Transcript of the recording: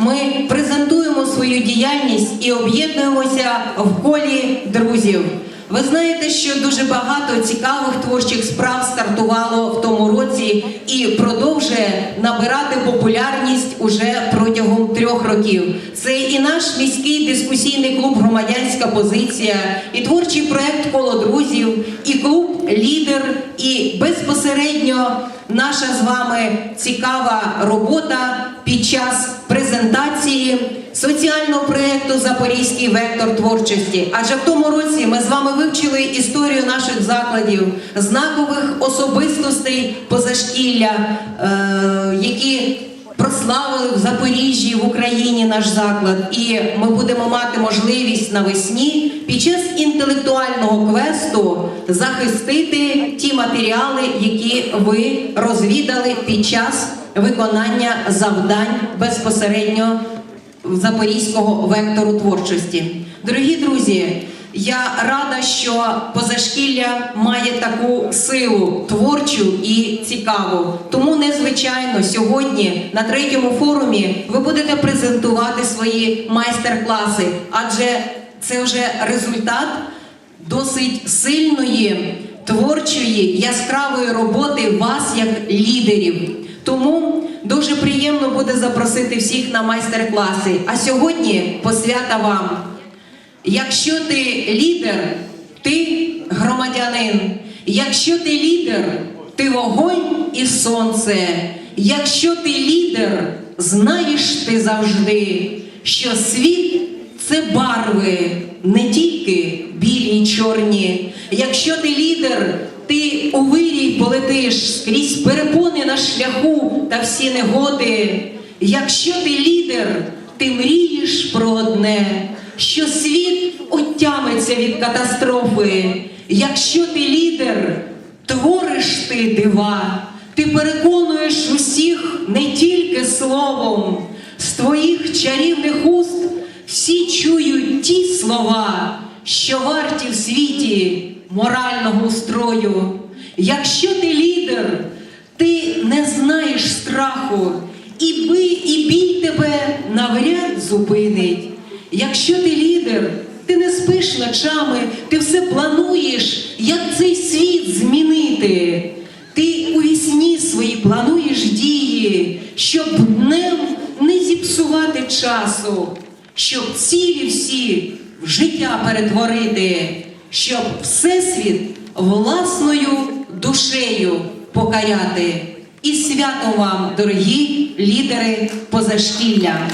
ми презентуємо свою діяльність і об'єднуємося в колі друзів. Ви знаєте, що дуже багато цікавих творчих справ стартувало в тому році і продовжує набирати популярність уже трьох років. Це і наш міський дискусійний клуб Громадянська позиція, і творчий проект Коло друзів, і клуб Лідер, і безпосередньо наша з вами цікава робота під час презентації соціального проєкту Запорізький вектор творчості. Адже в тому році ми з вами вивчили історію наших закладів, знакових особистостей позашкілля, е, які прославили в Запоріжжі, в Україні наш заклад. І ми будемо мати можливість навесні під час інтелектуального квесту захистити ті матеріали, які ви розвідали під час виконання завдань безпосередньо Запорізького вектору творчості. Дорогі друзі, я рада, що позашкілля має таку силу творчу і цікаву. Тому незвичайно сьогодні на третьому форумі ви будете презентувати свої майстер-класи, адже це вже результат досить сильної, творчої, яскравої роботи вас як лідерів. Тому дуже приємно буде запросити всіх на майстер-класи. А сьогодні посвята вам. Якщо ти лідер, ти громадянин. Якщо ти лідер, ти вогонь і сонце. Якщо ти лідер, знаєш ти завжди, що світ це барви, не тільки білі й чорні. Якщо ти лідер, ти у вирій полетиш скрізь перепони на шляху та всі негоди. Якщо ти лідер, ти мрієш про одне, отямиться від катастрофи. Якщо ти лідер, твориш ти дива, ти переконуєш усіх не тільки словом, з твоїх чарівних уст всі чують ті слова, що варті в світі морального устрою. Якщо ти лідер, ти не знаєш страху, і би, і біль тебе навряд зупинить. Якщо ти лідер, ти не спиш ночами, ти все плануєш, як цей світ змінити. Ти у вісні свої плануєш дії, щоб днем не зіпсувати часу, щоб цілі всі в життя перетворити, щоб Всесвіт власною душею покаяти. І свято вам, дорогі лідери позашкілля!